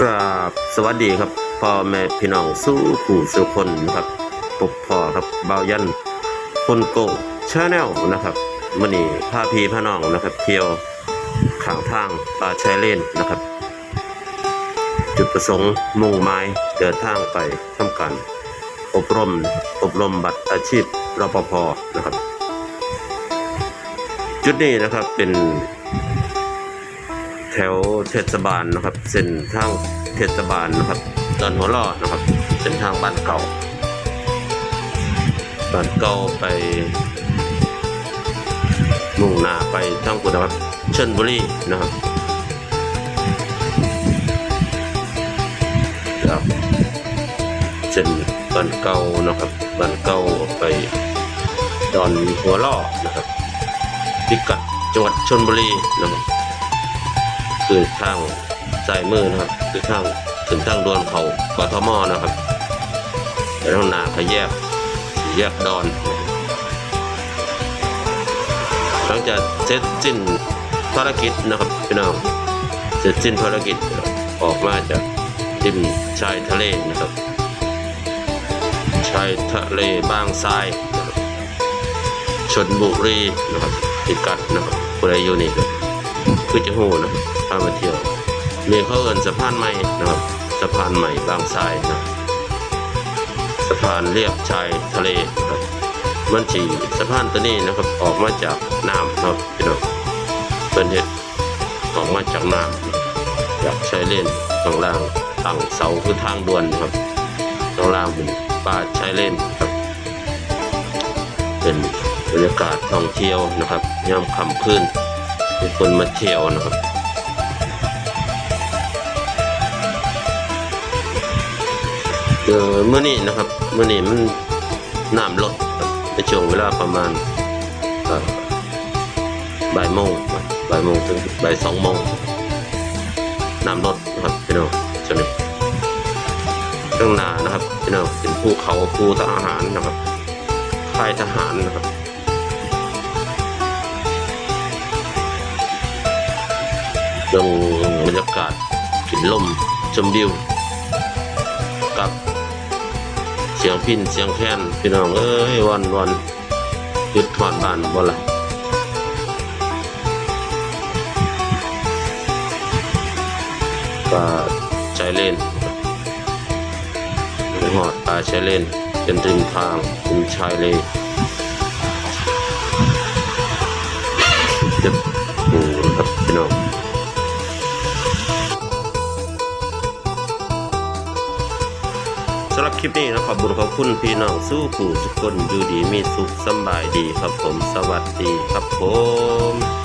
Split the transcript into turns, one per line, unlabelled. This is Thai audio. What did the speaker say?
กราบสวัสดีครับพ่อแม่พี่น้องสู้ผู้สู้คนนะครับปกพ่อครับเบายันคนโกงชาแนลนะครับมื่อนี้พาพี่พาน้องนะครับ เที่ยวข้างทางป่าชายเล่นนะครับ จุดประสงค์มุ่งหมายเดินทางไปทำการอบรมอบรมบัตรอาชีพรปภนะครับ จุดนี้นะครับเป็น แถวเทศบาลนะครับ เส้นทางเทศบาลนะครับตอนหัวล่อนะครับ เส้นทางบ้านเก่าบ้านเก่าไปมุ่งหน้าไปทางกุฎครับชลบุรีนะครับจากเส้นบ้านเก่านะครับบ้านเก่าไปดอนหัวล่อนะครับพิกัดจังหวัดชลบุรีนะครับ คือทางสายมือนะครับคือทางถึงทางดวนเขากทมนะครับแต่ทางนาขแยกแยกดอน หลังจากเสร็จสิ้นภารกิจนะครับพี่น้องเสร็จสิ้นภารกิจออกมาจากริมชายทะเลนะครับ ชายทะเลบางทรายชนบุรีนะครับพิดกัดนะครับผู้ใดอยู่นี่ก็คือจะโหนะครับามาเที่ยวมีเขาเอินสะพานใหม่นะครับ สะพานใหม่บางทรายนะสะพานเรียบชายทะเลนะครับมันจีสะพานตัวนี้นะครับ ออกมาจากน้ำครับพี่น้องเป็นเหตุออกมาจากน้ำจากชายเลนข้างล่างตั้งเสาคือทางด่วนนะครับข้างล่างเป็นป่าชายเลนครับ เป็นบรรยากาศท่องเที่ยวนะครับยามค่ำคืนมีคนมาเที่ยวนะครับ เมื่อนี้นะครับเมื่อนี้มันน้ำลดในช่วงเวลาประมาณบ่ายโมงบ่ายโมงถึงบ่ายสองโมงน้ำลดนะครับพี่น้องช่วงนี้เรื่องนานะครับพี่น้องเป็นภูเขาภูทหารนะครับค่ายทหารนะครับลงบรรยากาศกินลมชมวิว สียงพินเสียงแค้นพี่น้องเอ้ยวันวันหยุดถอดบ้านบ่ละป่าชายเลนหอดป่าชายเลนเป็นริมทางริมชายเลนเจ็บหูครับพี่น้อง สำหรับคลิปนี้นะขอบคุณขอบคุณพี่น้องสู้ผู้ทุกคนอยู่ดีมีสุขสบายดีครับผมสวัสดีครับผม